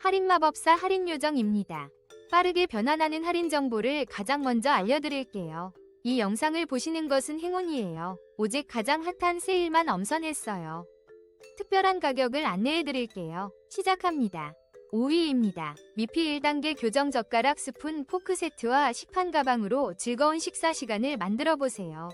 할인마법사 할인요정입니다. 빠르게 변환하는 할인 정보를 가장 먼저 알려드릴게요. 이 영상을 보시는 것은 행운이에요. 오직 가장 핫한 세일만 엄선했어요. 특별한 가격을 안내해드릴게요. 시작합니다. 5위입니다. 미피 1단계 교정 젓가락 스푼 포크 세트와 식판 가방으로 즐거운 식사 시간을 만들어 보세요.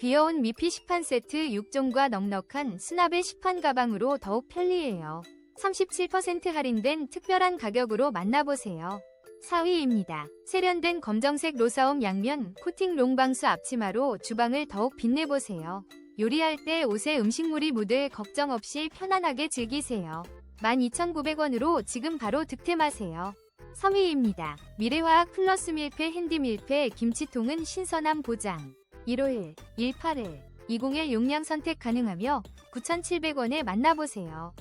귀여운 미피 식판 세트 6종과 넉넉한 수납의 식판 가방으로 더욱 편리해요. 37% 할인된 특별한 가격으로 만나보세요. 4위입니다. 세련된 검정색 로사움 양면 코팅 롱방수 앞치마로 주방을 더욱 빛내보세요. 요리할 때 옷에 음식물이 묻을 걱정 없이 편안하게 즐기세요. 12,900원으로 지금 바로 득템하세요. 3위입니다. 미래화학 플러스 밀폐 핸디 밀폐 김치통은 신선함 보장. 151, 181, 201 용량 선택 가능하며 9,700원에 만나보세요.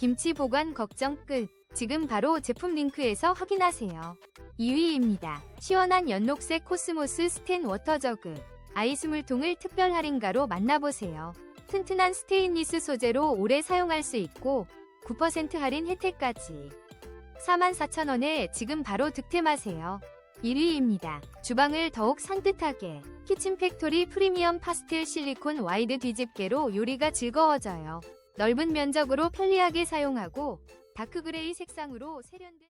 김치 보관 걱정 끝. 지금 바로 제품 링크에서 확인하세요. 2위입니다. 시원한 연녹색 코스모스 스텐 워터 저그. 아이스물통을 특별 할인가로 만나보세요. 튼튼한 스테인리스 소재로 오래 사용할 수 있고 9% 할인 혜택까지. 44,000원에 지금 바로 득템하세요. 1위입니다. 주방을 더욱 산뜻하게. 키친 팩토리 프리미엄 파스텔 실리콘 와이드 뒤집개로 요리가 즐거워져요. 넓은 면적으로 편리하게 사용하고 다크그레이 색상으로 세련된